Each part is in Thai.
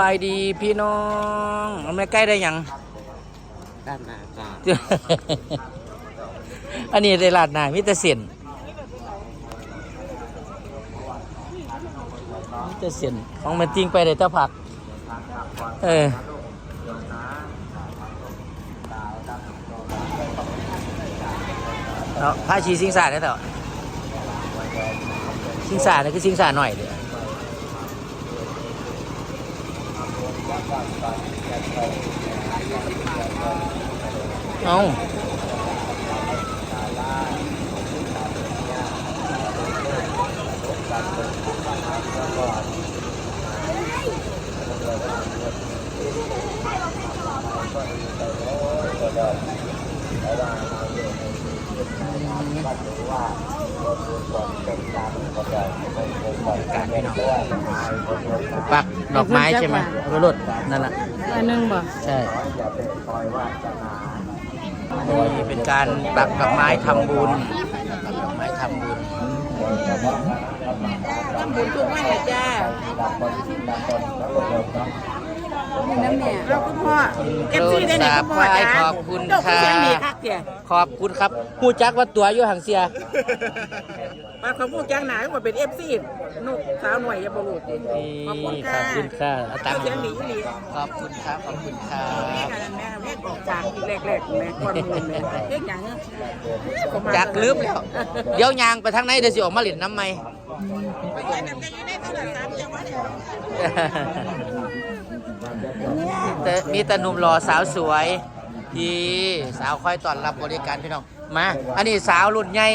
บายดีพี่น้องเอาไม่ใกล้ได้ยังด้านหน้าจ้าอันนี้ได้ลาดหน้ามิตรเสียนมิตรเสียนของมันติงไปได้แตะผัก เออเอาผ้าชีสิงสาได้ต่อสิงสาเนี่ยคือสิงสาหน่อยเดียว không Thank you. เอาการพี่น้องปักดอกไม้ใช่ไหมรถรถนั่นแหละอันหนึงบ่ใช่นี่เป็นการปักดอกไม้ทำบุญปักดอกไม้ทำบุญทำบุญทุกวันเลยจ้า นี่น้ำเนี่ยเราคุณพ่อเอฟซีได้ไหนคุณพ่อจ้าขอบคุณเจ้าค่ะเสียงดีคักเถี่ยขอบคุณครับผู้จักว่าตัวอยู่ห่างเสียมาขอพูดจ้างหนาว่าเป็นเอฟซีนุกสาวหน่วยอยาบรูดิขอบคุณขค่ะอบคุณค่ะเอาตังเจ้าค์เสียงดีอีหลีขอบคุณครับขอบคุณครัแม่บกันแม่แม่บอกจางแรกๆแม่ก่อนมูลแม่เฮ็ดหยังผมมจากลืมแล้วเดี๋ยวยางไปทางไหนเดี๋ยวสิออกมาเล่นน้ำไหมไปเฮ็ดน้ำกันอยู่ในโทรศัพท์จังหวะเนี่ย แต่มีแต่หนุ่มหล่อสาวสวยที่สาวคอยต้อนรับบริการพี่น้องมาอันนี้สาวรุ่นใหญ่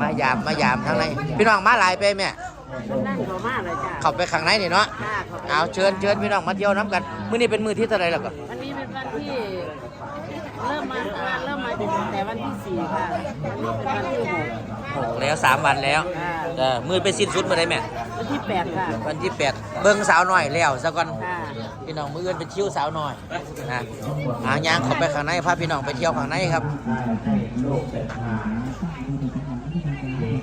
มายามมายามทางไหนพี่น้องมาหลายไปแม่นั่งเขามาเลยจ้าเข้าไปข้างในนี่เนาะค่ะขอบคุณเอาเชิญเชิญพี่น้องมาเที่ยวน้ำกันมื้อนี้เป็นมื้อที่เท่าไหรแล้วก็วันนี้เป็นวันที่เริ่มมาเริ่มมาถึงแต่วันที่สี่ค่ะวันนี้เป็นวันที่หกหกแล้วสามวันแล้วค่ะเออมื้อไปสิ้นสุดเมื่อไรแม่วันที่แปดค่ะวันที่แปด เบิ่งสาวหน่อยแล้วซะก่อนค่ะพี่น้องมื้ออื่นเป็นเที่ยวสาวหน่อยนะหางยางเข้าไปข้างในพาพี่น้องไปเที่ยวข้างในครับ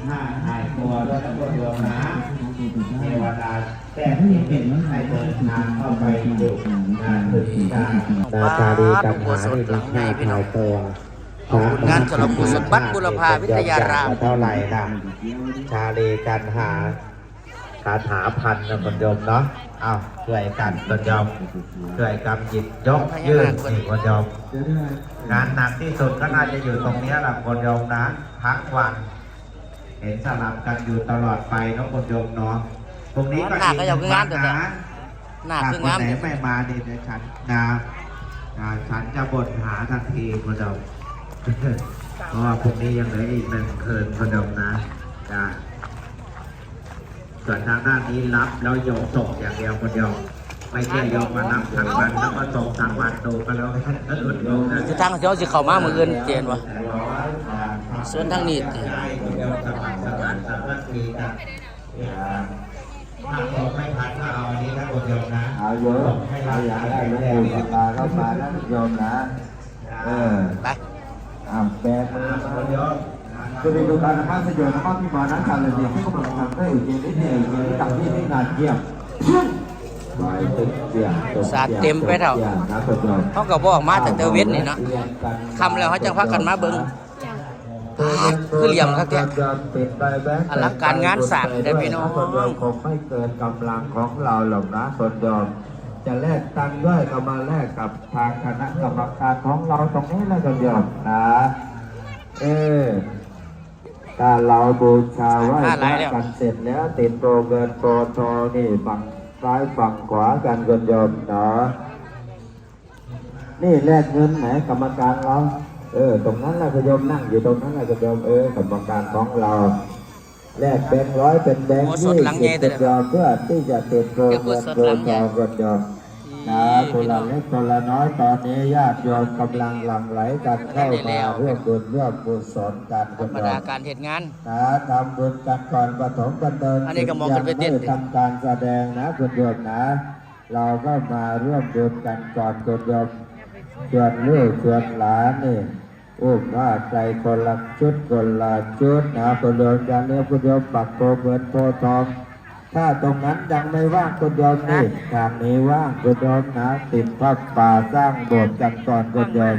ห้าหายตัวด้วยทั้งหมดรวมนะเทวดาแต่ที่เป็นใครเดินทางเข้าไปอยู่งานพฤติการนาชาดีกับหาที่ดินให้ภายตรงขอบคุณงานสำหรับผู้สมบัติบุรพาวิทยารามเท่าไหร่นะชาลีกันหา คาถาพันนะคนโยมเนาะอ้าวช่วยกันคนโยมช่วยกำหยิบยกยืดนี่คนโยมงานหนักที่สุดก็น่าจะอยู่ตรงนี้แหละคนโยมนะทั้งวัน เห็นสลับกันอยู่ตลอดไปเนาะคนโยมเนาะตรงนี้ก็หน้าก็ยังงามอีแต่กเนี่ยหน้าคืองามไหนไม่มาเนี่ยเดี๋ยวฉันนะฉันจะบ่นหาทันทีคนโยมเพราะว่าพรุ่งนี้ยังเหลืออีกหนึ่งคืนคนโยมนะจ้ะ ส่วนทางด้านนี้รับแล้วโยมส่งอย่างเดียวคนโยมไม่ใช่โยมมารับทางวันแล้วก็ส่งทางวันดูกันแล้วกันเออโยมนะสิทางเที่ยวสิเข้ามามื้ออื่นเจนวะส่วนทางนี้ติถ้าเราไม่ทันก็เอาอันนี้นะคุณโยมนะ เอาโยมเอาอยากได้หลวงปู่กับตาเข้ามานะโยมนะ เออ ไปอ่าแปดมือคุณโยม จะไปดูการนะครับสยดนะครับที่มานั้นการเลยที่กำลังทำได้อยู่เย็นนิดเดียวเย็นกับที่ที่งานเยี่ยมไปตึกเสียงตกสาดเต็มไปเถอะสียงนะคุณโยมเขาก็บอกมาแต่เตอเว้นนี่เนาะคำแล้วเขาจังพากันมาเบิ่งคือเหลี่ยมครับแกอลังการงานสร้างเด้อพี่น้องคนโยมคงไม่เกินกำลังของเราหรอกนะคนโยมจะแลกตังค์ด้วยก็มาแลกกับทางคณะกรรมการของเราตรงนี้นะคนโยมนะ เออ ถ้าเราบูชาไหว้พระกันเสร็จแล้ว ติดโปรเงินโปรทองนี่ฝั่งซ้ายฝั่งขวากันคนโยมเนาะนี่แลกเงินไหนกรรมการเราเออ ตรงนั้นแหละคุณโยมนั่งอยู่ตรงนั้นแหละคุณโยมเออกรรมการของเราแลกแบงค์ร้อยเป็นแบงค์โอ้สยี่ดหลังสิใหญ่บแต่คุณโยมเพื่อที่จะติดโปรเงินโปรทองคุณโยม นะคนละเล็กคนละน้อยตอนนี้ญาติโยมกำลังหลั่งไหลกันเข้ามาร่วมบุญร่วมกุศลกันธรคุณรมโยดามการเหตุงานนะทำบุญกันก่อนปฐมบันเทิงอันนี้ก็มองกันไปเต้นยังม่ทำการแสดงนะคุณโยมนะ เราก็มาร่วมบุญกันก่อนคุณโยมส่วนลูกส่วนหลานนี่อุ้มว่าใจคนละชุดคนละชุดนะคุณโยมจะเลี้ยงคุณโยมปักโพเงินโพทอง ถ้าตรงนั้นยังไม่ว่างคุณโยมนี่ทางนี้ว่างคุณโยมนะติดพับป่าสร้างโบสถ์กันก่อนคุณโยม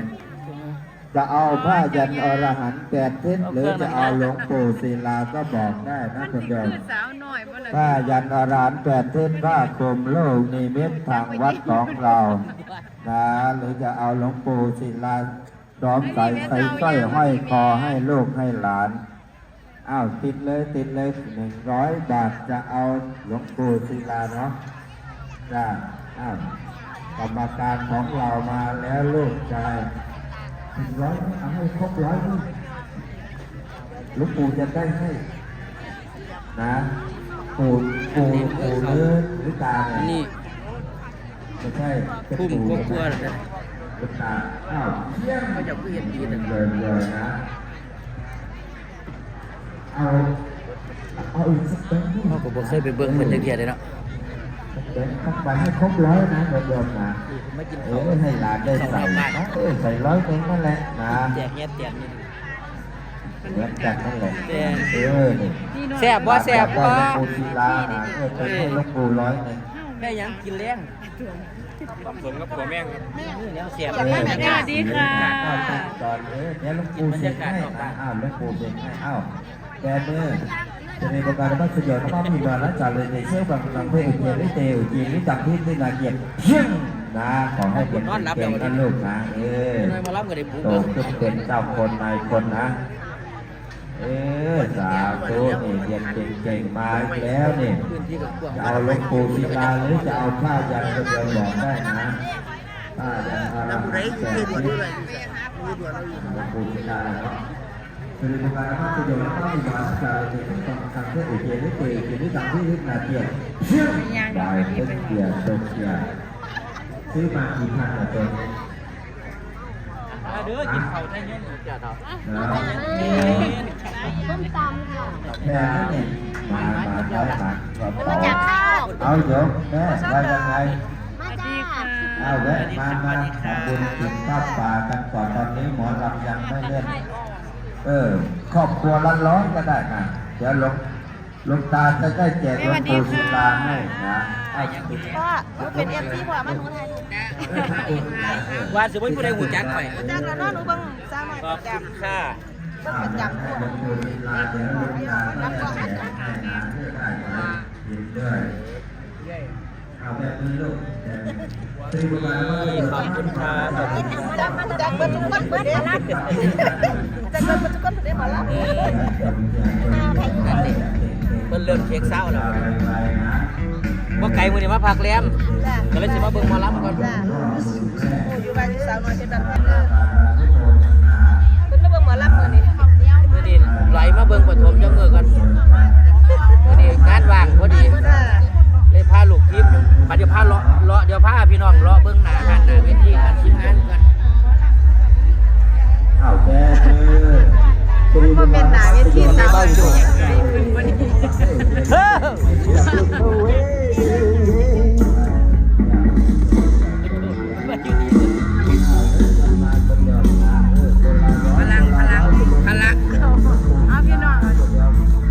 จะเอาผ้ายันอรหันต์แปดทิศหรือจะเอาหลวงปู่ศิลาก็บอกได้นะคุณโยมสาวหน่อยบ่เลยผ้ายันอรหันต์แปดทิศผ้าคลุมโลกนิมิตทางวัดของเรานะหรือจะเอาหลวงปู่ศิลาซ้อมใส่ใส่สร้อยห้อยคอให้ลูกให้หลาน อ้าวติดเลยติดเลยหนึ่งร้อยบาทจะเอาหลวงปู่ศิลาเนาะจ้าอ้าวกรรมการของเรามาแล้วลูกชายหนึ่งร้อยเอาให้ครบร้อยนี่หลวงปู่จะได้ให้นะปู่ปู่ปู่เนื้อหรือตาอันเนี่ยนี้ไม่ใช่เป็นพุ่มปู่กลัวๆเลยนะ หรือตาอ้าวเชี่ยง เขาจะเพื่อนดีนะเดินเลยนะ เอาเอาอีกสักแบงค์นี่เขาก็บอกเคยไปเบิ่งเพิ่นจักเทียเลยเนาะแบงค์สักใบให้ครบร้อยนะเดินๆนะไม่กินเอข้าวอให้หลานได้ใส่นะเออใส่ร้อยเองนั่นแหละนะแจกแยกแจกนี่ เหมือนกันนั่นแหละแจก เออนี่แซ่บบ่แซ่บบ่ได้หลวงปู่ศิลานะเออเป็นให้หลวงปู่ร้อยหนึ่งได้ยังกินแรงสมกับผัวแม่งครับแล้วเสียบ สวัสดีค่ะ ตอนเออเดี๋ยวหลวงปู่เสกให้อ้าวหลวงปู่เสกให้อ้าว แกมือจะมีประการบัสยนน้ำมีบาลจ่าเลยในเชื่อบังลังเพื่ออุเทนได้เตวจีนนิจังที่ได้นาเกียรติเพียงนะขอให้เป็นเป็นนะลูกนะเออน้อยมารับก็ได้ปูโตเบิ่งขึ้นเป็นเจ้าคนนายคนนะเออสาธุนี่เรียนเก่งๆมาอีกแล้วนี่พื้นที่ก็กว้างจะเอาหลวงปู่ศิลาหรือจะเอาผ้ายันก็เดินบอกได้นะผ้ายันอะไรแต่ที่หลวงปู่ศิลาเนาะคือประการว่าประโยชน์ต้องมีบาสการในทุกตอนทางเพื่ออุเทนนิเตกินิสังที่นินาเกียรเชื่อมได้เป็นเกียรติเป็นเกียรติซื้อมากี่พันอะตัวนี้เด้อกินเขาไทยเย็นจ้ะเนาะนะต้มตำค่ะแม่นี่มามาได้มาก็เป่าจากข้าวเอาโยมแม่ว่ายังไงมาจ้าเอาแวะมามาทำบุญกินข้าวปลากันก่อนตอนนี้หมอลำยังไม่เล่น เออครอบครัวละร้อนก็ได้นะเดี๋ยวหลวงหลวงตาจะได้แจกหลวงปู่ศิลาให้นะเอาสิพ่อหนูเป็นเอฟซีพ่อมาหนูไทยถูกว่าสิบ่มีผู้ใดฮู้จักไปจ้าแล้วน้องหนูเบิ่งสาวน้อยขอบคุณค่ะเบิ่งประจำให้ทั่วหลวงปู่ศิลาเดี๋ยวหลวงตาก็ได้แจกให้นะเพื่อไอาแบบนี้ลูกแต่ตรีบุญมาว่าขอบคุณครับขอบคุณครับจักมันจักเบิ่งทุกคนเบิ่งมาลักจักเบิ่งทุกคนเบิ่งมาลักนั่นดิเพิ่นเริ่มเช็คเช้าแล้วไปนะว่าไกลมื้อนี้มาพักแรมจ้าก็เลยสิมาเบิ่งมอลำก่อนจ้าอยู่บ้านสาวน้อยเป็นแบบนี้